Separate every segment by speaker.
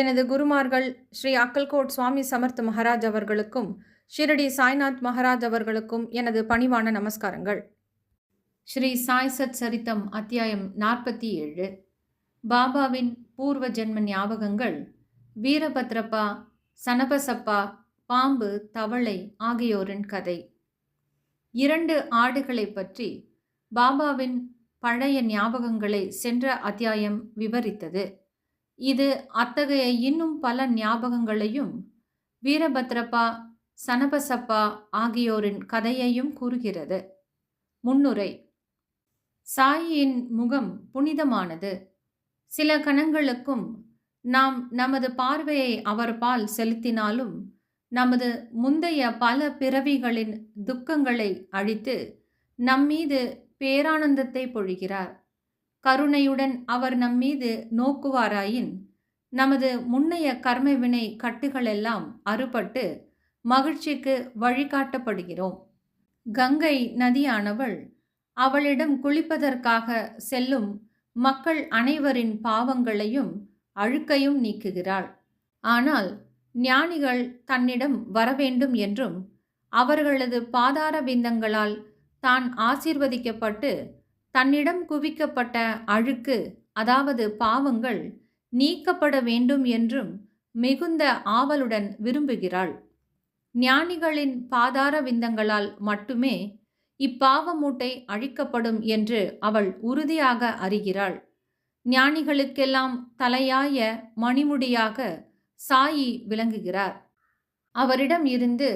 Speaker 1: எனது குருமார்கள் ஸ்ரீ அக்கல்கோட் சுவாமி சமர்த் மகாராஜ் அவர்களுக்கும் ஷிரடி சாய்நாத் மகாராஜ் அவர்களுக்கும் எனது பணிவான நமஸ்காரங்கள். ஸ்ரீ சாய் சத் சரித்தம் அத்தியாயம் நாற்பத்தி ஏழு பாபாவின் பூர்வ ஜென்ம ஞாபகங்கள் வீரபத்ரப்பா சனபசப்பா பாம்பு தவளை ஆகியோரின் கதை. இரண்டு ஆடுகளை பற்றி பாபாவின் பழைய ஞாபகங்களை சென்ற அத்தியாயம் விவரித்தது. இது அத்தகைய இன்னும் பல ஞாபகங்களையும் வீரபத்ரப்பா சனபசப்பா ஆகியோரின் கதையையும் கூறுகிறது. முன்னுரை. சாயியின் முகம் புனிதமானது. சில கணங்களுக்கும் நாம் நமது பார்வையை அவர்பால் செலுத்தினாலும் நமது முந்தைய பல பிறவிகளின் துக்கங்களை அழித்து நம்மீது பேரானந்தத்தை பொழிகிறார். கருணையுடன் அவர் நம்மீது நோக்குவாராயின் நமது முன்னைய கர்மவினை கட்டுகளெல்லாம் அறுபட்டு மகிழ்ச்சிக்கு வழிகாட்டப்படுகிறோம். கங்கை நதியானவள் அவளிடம் குளிப்பதற்காக செல்லும் மக்கள் அனைவரின் பாவங்களையும் அழுக்கையும் நீக்குகிறாள். ஆனால் ஞானிகள் தன்னிடம் வரவேண்டும் என்றும் அவர்களது பாதார பிந்தங்களால் தான் ஆசீர்வதிக்கப்பட்டு தன்னிடம் குவிக்கப்பட்ட அழுக்கு அதாவது பாவங்கள் நீக்கப்பட வேண்டும் என்றும் மிகுந்த ஆவலுடன் விரும்புகிறாள். ஞானிகளின் பாதார விந்தங்களால் மட்டுமே இப்பாவ மூட்டை அழிக்கப்படும் என்று அவள் உறுதியாக அறிகிறாள். ஞானிகளுக்கெல்லாம் தலையாய மணிமுடியாக சாயி விளங்குகிறார். அவரிடம் இருந்து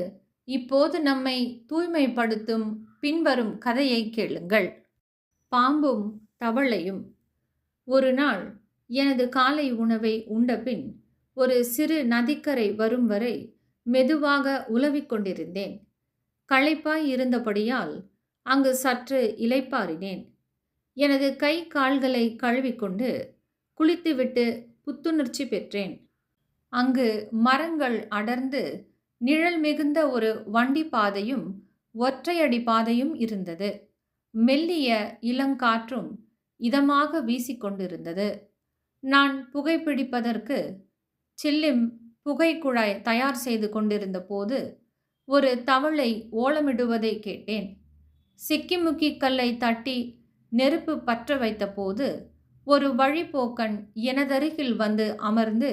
Speaker 1: இப்போது நம்மை தூய்மைப்படுத்தும் பின்வரும் கதையை கேளுங்கள். பாம்பும் தவளையும். ஒரு நாள் எனது காலை உணவை உண்டபின் ஒரு சிறு நதிக்கரை வரும் வரை மெதுவாக உலவிக் கொண்டிருந்தேன். களைப்பாய் இருந்தபடியால் அங்கு சற்று இலைப்பாறினேன் எனது கை கால்களை கழுவிக்கொண்டு குளித்துவிட்டு புத்துணர்ச்சி பெற்றேன். அங்கு மரங்கள் அடர்ந்து நிழல் மிகுந்த ஒரு வண்டி பாதையும் ஒற்றையடி பாதையும் இருந்தது. மெல்லிய இளங்காற்றும் இதமாக வீசிக்கொண்டிருந்தது. நான் புகைப்பிடிப்பதற்கு சில்லிம் புகைக்குழாய் தயார் செய்து கொண்டிருந்த போது ஒரு தவளை ஓலமிடுவதை கேட்டேன். சிக்கிமுக்கி கல்லை தட்டி நெருப்பு பற்ற வைத்தபோது ஒரு வழிபோக்கன் எனதருகில் வந்து அமர்ந்து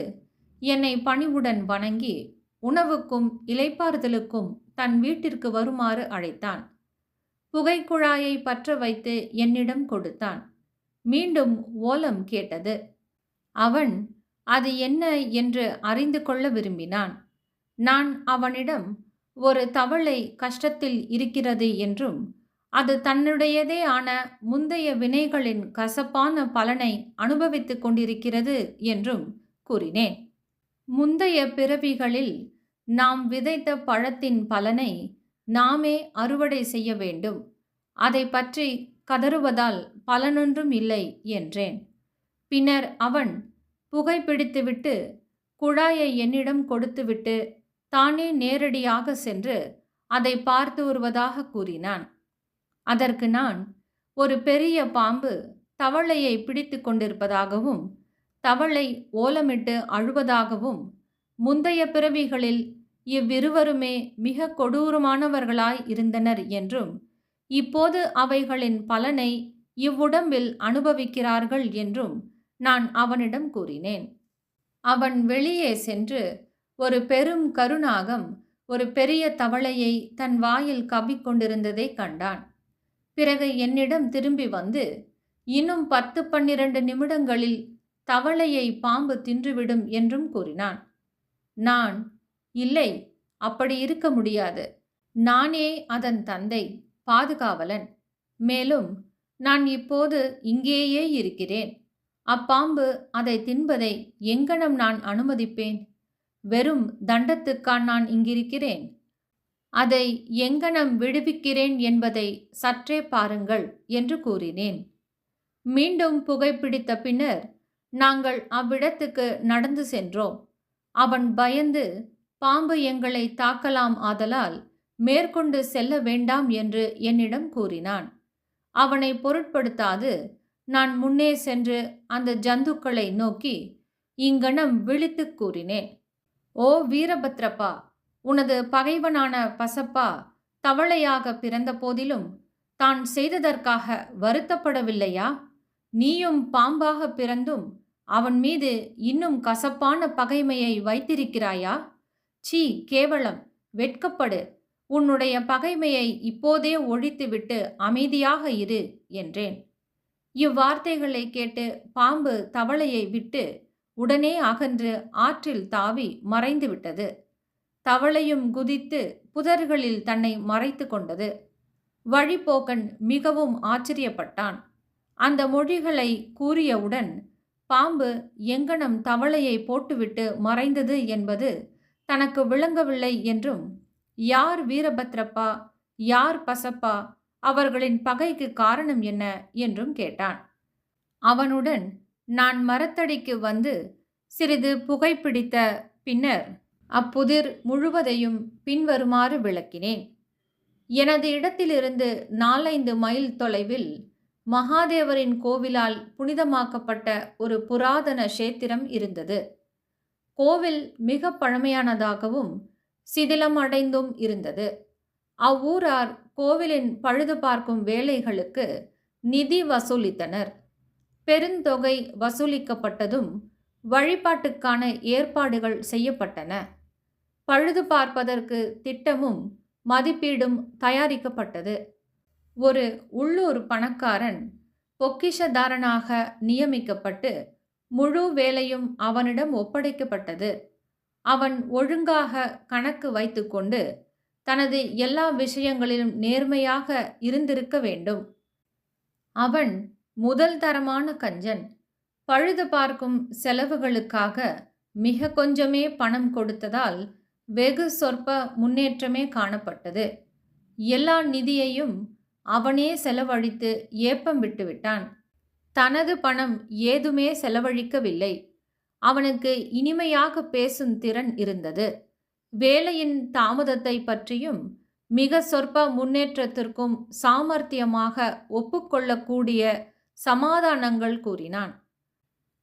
Speaker 1: என்னை பணிவுடன் வணங்கி உணவுக்கும் இலைப்பாறுதலுக்கும் தன் வீட்டிற்கு வருமாறு அழைத்தான். புகைக்குழாயை பற்ற வைத்து என்னிடம் கொடுத்தான். மீண்டும் ஓலம் கேட்டது. அவன் அது என்ன என்று அறிந்து கொள்ள விரும்பினான். நான் அவனிடம் ஒரு தவளை கஷ்டத்தில் இருக்கிறது என்றும் அது தன்னுடையதே ஆன முந்தைய வினைகளின் கசப்பான பலனை அனுபவித்துக் கொண்டிருக்கிறது என்றும் கூறினேன். முந்தைய பிறவிகளில் நாம் விதைத்த பழத்தின் பலனை நாமே அறுவடை செய்ய வேண்டும். அதை பற்றி கதறுவதால் பலனொன்றும் இல்லை என்றேன். பின்னர் அவன் புகைப்பிடித்துவிட்டு குழாயை என்னிடம் கொடுத்துவிட்டு தானே நேரடியாக சென்று அதை பார்த்து வருவதாக கூறினான். அதற்கு நான் ஒரு பெரிய பாம்பு தவளையை பிடித்து கொண்டிருப்பதாகவும் தவளை ஓலமிட்டு அழுவதாகவும் முந்தைய பிறவிகளில் இவ்விருவருமே மிக கொடூரமானவர்களாய் இருந்தனர் என்றும் இப்போது அவைகளின் பலனை இவ்வுடம்பில் அனுபவிக்கிறார்கள் என்றும் நான் அவனிடம் கூறினேன். அவன் வெளியே சென்று ஒரு பெரும் கருணாகம் ஒரு பெரிய தவளையை தன் வாயில் கவ்விக்கொண்டிருந்ததை கண்டான். பிறகு என்னிடம் திரும்பி வந்து இன்னும் பத்து பன்னிரண்டு நிமிடங்களில் தவளையை பாம்பு தின்றுவிடும் என்றும் கூறினான். நான் இல்லை அப்படி இருக்க முடியாது. நானே அதன் தந்தை பாதுகாவலன். மேலும் நான் இப்போது இங்கேயே இருக்கிறேன். அப்பாம்பு அதை தின்பதை எங்கனம் நான் அனுமதிப்பேன்? வெறும் தண்டத்துக்கான் நான் இங்கிருக்கிறேன்? அதை எங்கனம் விடுவிக்கிறேன் என்பதை சற்றே பாருங்கள் என்று கூறினேன். மீண்டும் புகைப்பிடித்த பின்னர் நாங்கள் அவ்விடத்துக்கு நடந்து சென்றோம். அவன் பயந்து பாம்பு எங்களை தாக்கலாம் ஆதலால் மேற்கொண்டு செல்ல வேண்டாம் என்று என்னிடம் கூறினான். அவனை பொருட்படுத்தாது நான் முன்னே சென்று அந்த ஜந்துக்களை நோக்கி இங்கனம் விழித்துக் கூறினேன். ஓ வீரபத்ரப்பா உனது பகைவனான பசப்பா தவளையாக பிறந்த போதிலும் தான் செய்ததற்காக வருத்தப்படவில்லையா? நீயும் பாம்பாக பிறந்தும் அவன் மீது இன்னும் கசப்பான பகைமையை வைத்திருக்கிறாயா? சீ கேவலம். வெட்கப்படு. உன்னுடைய பகைமையை இப்போதே ஒழித்துவிட்டு அமைதியாக இரு என்றேன். இவ்வார்த்தைகளை கேட்டு பாம்பு தவளையை விட்டு உடனே அகன்று ஆற்றில் தாவி மறைந்து விட்டது தவளையும் குதித்து புதர்களில் தன்னை மறைத்து கொண்டது. வழிபோக்கன் மிகவும் ஆச்சரியப்பட்டான். அந்த மொழிகளை கூறியவுடன் பாம்பு எங்கனம் தவளையை போட்டுவிட்டு மறைந்தது என்பது தனக்கு விளங்கவில்லை என்றும் யார் வீரபத்ரப்பா? யார் பசப்பா? அவர்களின் பகைக்கு காரணம் என்ன? என்றும் கேட்டான். அவனுடன் நான் மரத்தடிக்கு வந்து சிறிது புகைப்பிடித்த பின்னர் அப்புதிர் முழுவதையும் பின்வருமாறு விளக்கினேன். எனது இடத்திலிருந்து நாலைந்து மைல் தொலைவில் மகாதேவரின் கோவிலால் புனிதமாக்கப்பட்ட ஒரு புராதன கஷேத்திரம் இருந்தது. கோவில் மிக பழமையானதாகவும் சிதிலம் அடைந்தும் இருந்தது. அவ்வூரார் கோவிலின் பழுது பார்க்கும் வேலைகளுக்கு நிதி வசூலித்தனர். பெருந்தொகை வசூலிக்கப்பட்டதும் வழிபாட்டுக்கான ஏற்பாடுகள் செய்யப்பட்டன. பழுது பார்ப்பதற்கு திட்டமும் மதிப்பீடும் தயாரிக்கப்பட்டது. ஒரு உள்ளூர் பணக்காரன் பொக்கிஷதாரனாக நியமிக்கப்பட்டு முழு வேலையும் அவனிடம் ஒப்படைக்கப்பட்டது. அவன் ஒழுங்காக கணக்கு வைத்துக்கொண்டு தனது எல்லா விஷயங்களிலும் நேர்மையாக இருந்திருக்க வேண்டும். அவன் முதல் தரமான கஞ்சன். பழுது பார்க்கும் செலவுகளுக்காக மிக கொஞ்சமே பணம் கொடுத்ததால் வெகு சொற்ப முன்னேற்றமே காணப்பட்டது. எல்லா நிதியையும் அவனே செலவழித்து ஏப்பம் விட்டுவிட்டான். தனது பணம் ஏதுமே செலவழிக்கவில்லை. அவனுக்கு இனிமையாக பேசும் திறன் இருந்தது. வேலையின் தாமதத்தை பற்றியும் மிக சொற்ப முன்னேற்றத்திற்கும் சாமர்த்தியமாக ஒப்புக்கொள்ளக்கூடிய சமாதானங்கள் கூறினான்.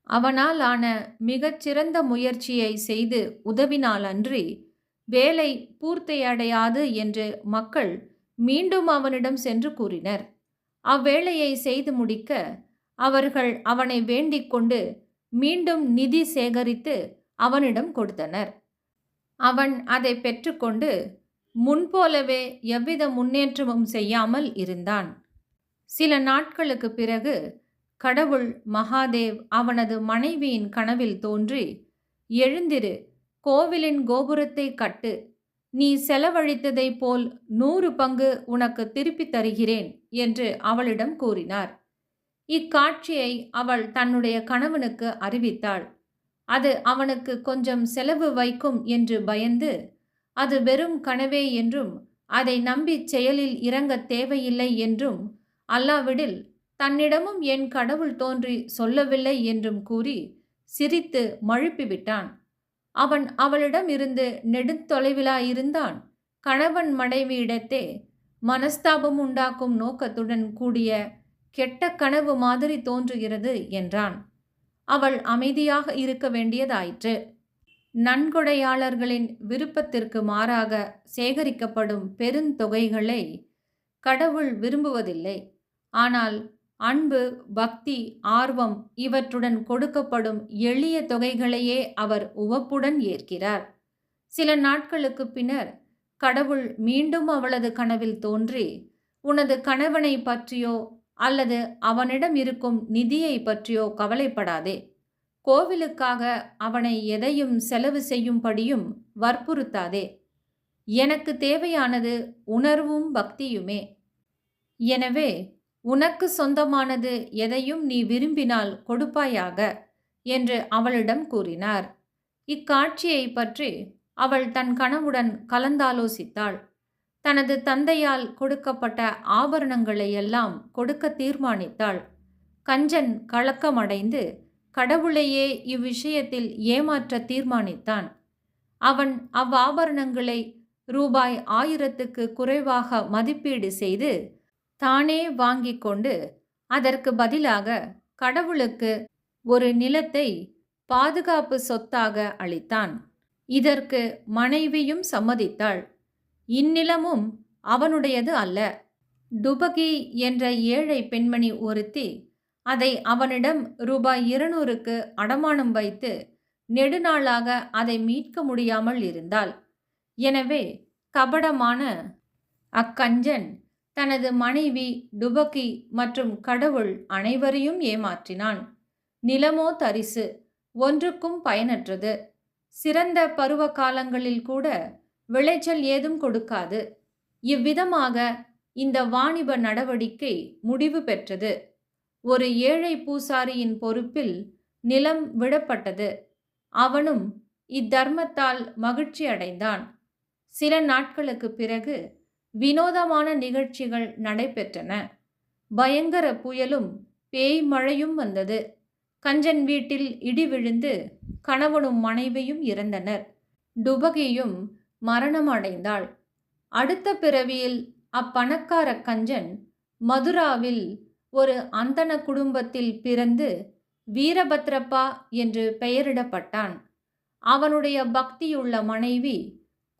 Speaker 1: அவனால் ஆன மிகச்சிறந்த முயற்சியை செய்து உதவினாலன்றி வேலை பூர்த்தியடையாது என்று மக்கள் மீண்டும் அவனிடம் சென்று கூறினர். அவ்வேளையை செய்து முடிக்க அவர்கள் அவனை வேண்டிக் கொண்டு மீண்டும் நிதி சேகரித்து அவனிடம் கொடுத்தனர். அவன் அதை பெற்றுக்கொண்டு முன்போலவே எவ்வித முன்னேற்றமும் செய்யாமல் இருந்தான். சில நாட்களுக்கு பிறகு கடவுள் மகாதேவ் அவனது மனைவியின் கனவில் தோன்றி எழுந்திரு கோவிலின் கோபுரத்தை கட்டு. நீ செலவழித்ததைப் போல் நூறு பங்கு உனக்கு திருப்பித் தருகிறேன் என்று அவளிடம் கூறினார். இக்காட்சியை அவள் தன்னுடைய கணவனுக்கு அறிவித்தாள். அது அவனுக்கு கொஞ்சம் செலவு வைக்கும் என்று பயந்து அது வெறும் கனவே என்றும் அதை நம்பி செயலில் இறங்க தேவையில்லை என்றும் அல்லாவிடில் தன்னிடமும் என் கடவுள் தோன்றி சொல்லவில்லை என்றும் கூறி சிரித்து மழுப்பிவிட்டான். அவன் அவளிடம் இருந்து நெடுந்தொலைவிலாயிருந்தான். கணவன் மனைவியிடத்தே மனஸ்தாபம் உண்டாக்கும் நோக்கத்துடன் கூடிய கெட்ட கனவு மாதிரி தோன்றுகிறது என்றான். அவள் அமைதியாக இருக்க வேண்டியதாயிற்று. நன்கொடையாளர்களின் விருப்பத்திற்கு மாறாக சேகரிக்கப்படும் பெருந்தொகைகளை கடவுள் விரும்புவதில்லை. ஆனால் அன்பு பக்தி ஆர்வம் இவற்றுடன் கொடுக்கப்படும் எளிய தொகைகளையே அவர் உவப்புடன் ஏற்கிறார். சில நாட்களுக்கு பின்னர் கடவுள் மீண்டும் அவளது கனவில் தோன்றி உனது கணவனை பற்றியோ அல்லது அவனிடம் இருக்கும் நிதியை பற்றியோ கவலைப்படாதே. கோவிலுக்காக அவனை எதையும் செலவு செய்யும்படியும் வற்புறுத்தாதே. எனக்கு தேவையானது உணர்வும் பக்தியுமே. எனவே உனக்கு சொந்தமானது எதையும் நீ விரும்பினால் கொடுப்பாயாக என்று அவளிடம் கூறினார். இக்காட்சியை பற்றி அவள் தன் கனவுடன் கலந்தாலோசித்தாள். தனது தந்தையால் கொடுக்கப்பட்ட ஆபரணங்களை எல்லாம் கொடுக்க தீர்மானித்தாள். கஞ்சன் கலக்கமடைந்து கடவுளையே இவ்விஷயத்தில் ஏமாற்ற தீர்மானித்தான். அவன் அவ்வாபரணங்களை ரூபாய் ஆயிரத்துக்கு குறைவாக மதிப்பீடு செய்து தானே வாங்கிக் கொண்டு அதற்கு பதிலாக கடவுளுக்கு ஒரு நிலத்தை பாதுகாப்பு சொத்தாக அளித்தான். இதற்கு மனைவியும் சம்மதித்தாள். இந்நிலமும் அவனுடையது அல்ல. டுபகி என்ற ஏழை பெண்மணி ஒருத்தி அதை அவனிடம் ரூபாய் இருநூறுக்கு அடமானம் வைத்து நெடுநாளாக அதை மீட்க முடியாமல் இருந்தாள். எனவே கபடமான அக்கஞ்சன் தனது மனைவி டுபகி மற்றும் கடவுள் அனைவரையும் ஏமாற்றினான். நிலமோ தரிசு ஒன்றுக்கும் பயனற்றது. சிறந்த பருவ காலங்களில் கூட விளைச்சல் ஏதும் கொடுக்காது. இவ்விதமாக இந்த வாணிப நடவடிக்கை முடிவு பெற்றது. ஒரு ஏழை பூசாரியின் பொறுப்பில் நிலம் விடப்பட்டது. அவனும் இத்தர்மத்தால் மகிழ்ச்சி அடைந்தான். சில நாட்களுக்கு பிறகு வினோதமான நிகழ்ச்சிகள் நடைபெற்றன. பயங்கர புயலும் பேய் மழையும் வந்தது. கஞ்சன் வீட்டில் இடி விழுந்து கணவனும் மனைவியும் இறந்தனர். டுபகியும் மரணம் அடைந்தாள் அடுத்த பிறவியில் அப்பணக்கார கஞ்சன் மதுராவில் ஒரு அந்தன குடும்பத்தில் பிறந்து வீரபத்ரப்பா என்று பெயரிடப்பட்டான். அவனுடைய பக்தியுள்ள மனைவி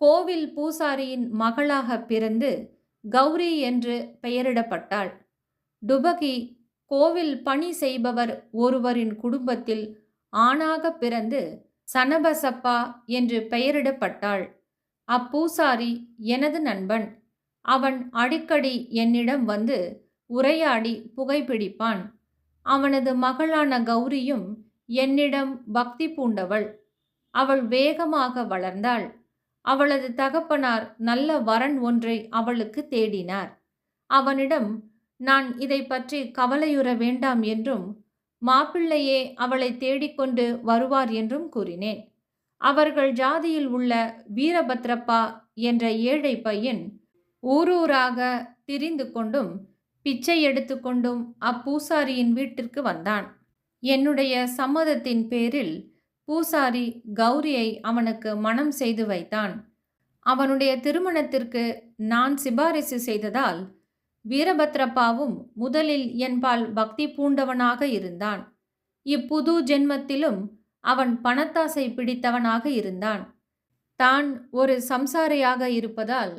Speaker 1: கோவில் பூசாரியின் மகளாக பிறந்து கௌரி என்று பெயரிடப்பட்டாள். டுபகி கோவில் பணி செய்பவர் ஒருவரின் குடும்பத்தில் ஆணாக பிறந்து சனபசப்பா என்று பெயரிடப்பட்டாள். அப்பூசாரி எனது நண்பன். அவன் அடிக்கடி என்னிடம் வந்து உரையாடி புகைப்பிடிப்பான் அவனது மகளான கௌரியும் என்னிடம் பக்தி பூண்டவள். அவள் வேகமாக வளர்ந்தாள். அவளது தகப்பனார் நல்ல வரன் ஒன்றை அவளுக்கு தேடினார். அவனிடம் நான் இதை பற்றி கவலையுற வேண்டாம் என்றும் மாப்பிள்ளையே அவளை தேடிக்கொண்டு வருவார் என்றும் கூறினேன். அவர்கள் ஜாதியில் உள்ள வீரபத்ரப்பா என்ற ஏழை பையன் ஊரூராக திரிந்து கொண்டும் பிச்சை எடுத்துக்கொண்டும் அப்பூசாரியின் வீட்டிற்கு வந்தான். என்னுடைய சம்மதத்தின் பேரில் பூசாரி கௌரியை அவனுக்கு மனம் செய்து வைத்தான். அவனுடைய திருமணத்திற்கு நான் சிபாரிசு செய்ததால் வீரபத்ரப்பாவும் முதலில் என்பால் பக்தி பூண்டவனாக இருந்தான். இப்புது ஜென்மத்திலும் அவன் பணத்தாசை பிடித்தவனாக இருந்தான். தான் ஒரு சம்சாரியாக இருப்பதால்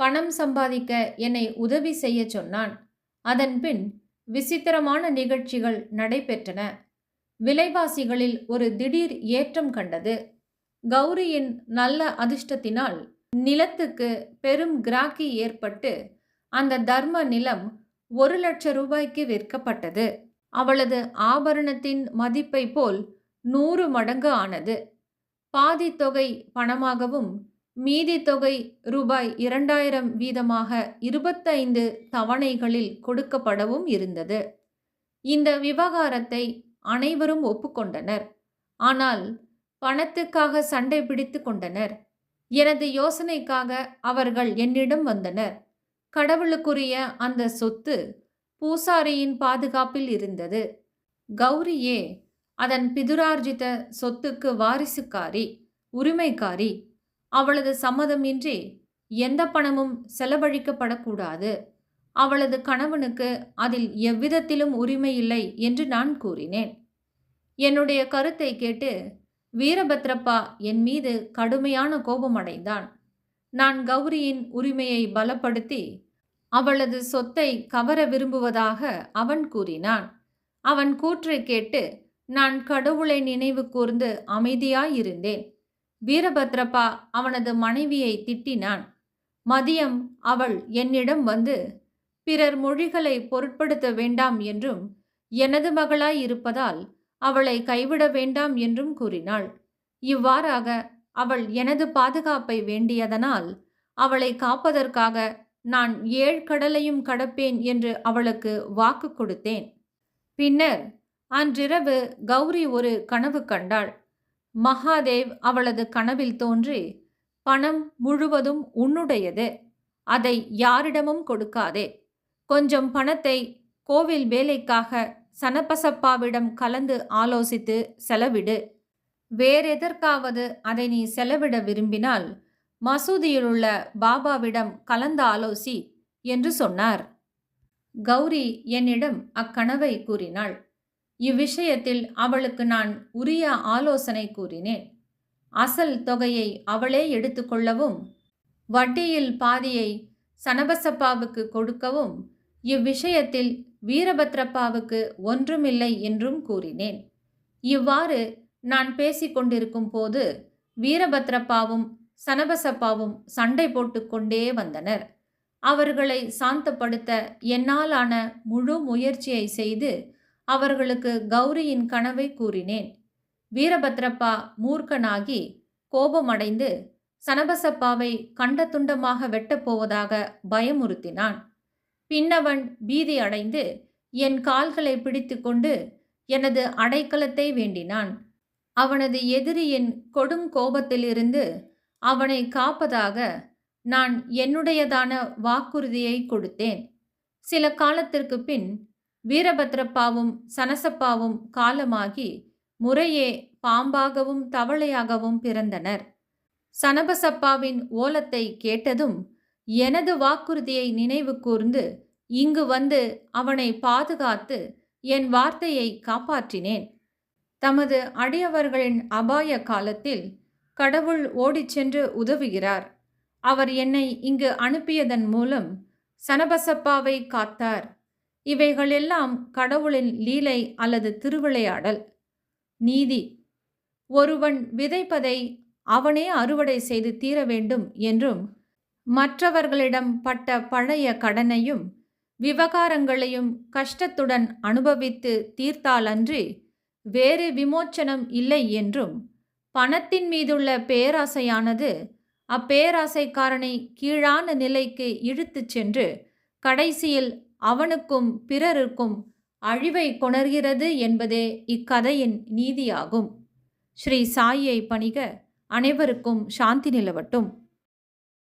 Speaker 1: பணம் சம்பாதிக்க என்னை உதவி செய்ய சொன்னான். அதன்பின் விசித்திரமான நிகழ்ச்சிகள் நடைபெற்றன. விலைவாசிகளில் ஒரு திடீர் ஏற்றம் கண்டது. கௌரியின் நல்ல அதிர்ஷ்டத்தினால் நிலத்துக்கு பெரும் கிராக்கி ஏற்பட்டு அந்த தர்ம நிலம் ஒரு லட்ச ரூபாய்க்கு விற்கப்பட்டது. அவளது ஆபரணத்தின் மதிப்பை போல் நூறு மடங்கு ஆனது. பாதி தொகை பணமாகவும் மீதி தொகை ரூபாய் இரண்டாயிரம் வீதமாக இருபத்தைந்து தவணைகளில் கொடுக்கப்படவும் இருந்தது. இந்த விவகாரத்தை அனைவரும் ஒப்புக்கொண்டனர். ஆனால் பணத்துக்காக சண்டை பிடித்து கொண்டனர். எனது யோசனைக்காக அவர்கள் என்னிடம் வந்தனர். கடவுளுக்குரிய அந்த சொத்து பூசாரியின் பாதுகாப்பில் இருந்தது. கௌரியே அதன் பிதுரார்ஜித சொத்துக்கு வாரிசுக்காரி உரிமைக்காரி அவளது சம்மதமின்றி எந்த பணமும் செலவழிக்கப்படக்கூடாது. அவளது கணவனுக்கு அதில் எவ்விதத்திலும் உரிமை இல்லை என்று நான் கூறினேன். என்னுடைய கருத்தை கேட்டு வீரபத்ரப்பா என் மீது கடுமையான கோபமடைந்தான். நான் கௌரியின் உரிமையை பலப்படுத்தி அவளது சொத்தை கவர விரும்புவதாக அவன் கூறினான். அவன் கூற்றை கேட்டு நான் கடவுளை நினைவு கூர்ந்து அமைதியாயிருந்தேன். வீரபத்ரப்பா அவனது மனைவியை திட்டினான். மதியம் அவள் என்னிடம் வந்து பிறர் மொழிகளை பொருட்படுத்த வேண்டாம் என்றும் எனது மகளாய் இருப்பதால் அவளை கைவிட வேண்டாம் என்றும் கூறினாள். இவ்வாறாக அவள் எனது பாதுகாப்பை வேண்டியதனால் அவளை காப்பதற்காக நான் ஏழ்கடலையும் கடப்பேன் என்று அவளுக்கு வாக்கு கொடுத்தேன். பின்னர் அன்றிரவு கௌரி ஒரு கனவு கண்டாள். மகாதேவ் அவளது கனவில் தோன்றி பணம் முழுவதும் உன்னுடையது. அதை யாரிடமும் கொடுக்காதே. கொஞ்சம் பணத்தை கோவில் வேலைக்காக சனப்பசப்பாவிடம் கலந்து ஆலோசித்து செலவிடு. வேறெதற்காவது அதை நீ செலவிட விரும்பினால் மசூதியிலுள்ள பாபாவிடம் கலந்து ஆலோசி என்று சொன்னார். கௌரி என்னிடம் அக்கனவை கூறினாள். இவ்விஷயத்தில் அவளுக்கு நான் உரிய ஆலோசனை கூறினேன். அசல் தொகையை அவளே எடுத்துக்கொள்ளவும் வட்டியில் பாதியை சனபசப்பாவுக்கு கொடுக்கவும் இவ்விஷயத்தில் வீரபத்ரப்பாவுக்கு ஒன்றுமில்லை என்றும் கூறினேன். இவ்வாறு நான் பேசிக்கொண்டிருக்கும் போது வீரபத்ரப்பாவும் சனபசப்பாவும் சண்டை போட்டுக்கொண்டே வந்தனர். அவர்களை சாந்தப்படுத்த என்னாலான முழு முயற்சியை செய்து அவர்களுக்கு கௌரியின் கனவை கூறினேன். வீரபத்ரப்பா மூர்க்கனாகி கோபமடைந்து சனபசப்பாவை கண்ட துண்டமாக வெட்டப்போவதாக பயமுறுத்தினான். பின்னவன் பீதி அடைந்து என் கால்களை பிடித்துக்கொண்டு எனது அடைக்கலத்தை வேண்டினான். அவனது எதிரியின் கொடும் கோபத்திலிருந்து அவனை காப்பதாக நான் என்னுடையதான வாக்குறுதியை கொடுத்தேன். சில காலத்திற்கு பின் வீரபத்ரப்பாவும் சனசப்பாவும் காலமாகி முறையே பாம்பாகவும் தவளையாகவும் பிறந்தனர். சனபசப்பாவின் ஓலத்தை கேட்டதும் எனது வாக்குறுதியை நினைவு கூர்ந்து இங்கு வந்து அவனை பாதுகாத்து என் வார்த்தையை காப்பாற்றினேன். தமது அடியவர்களின் அபாய காலத்தில் கடவுள் ஓடிச் சென்று உதவுகிறார். அவர் என்னை இங்கு அனுப்பியதன் மூலம் சனபசப்பாவை காத்தார். இவைகளெல்லாம் கடவுளின் லீலை அல்லது திருவிளையாடல். நீதி. ஒருவன் விதைப்பதை அவனே அறுவடை செய்து தீர வேண்டும் என்றும் மற்றவர்களிடம் பட்ட பழைய கடனையும் விவகாரங்களையும் கஷ்டத்துடன் அனுபவித்து தீர்த்தாலன்றி வேறு விமோச்சனம் இல்லை என்றும் பணத்தின் மீதுள்ள பேராசையானது அப்பேராசைக்காரனை கீழான நிலைக்கு இழுத்துச் சென்று கடைசியில் அவனுக்கும் பிறருக்கும் அழிவை கொணர்கிறது என்பதே இக்கதையின் நீதியாகும். ஸ்ரீ சாயியை பணிக அனைவருக்கும் சாந்தி நிலவட்டும்.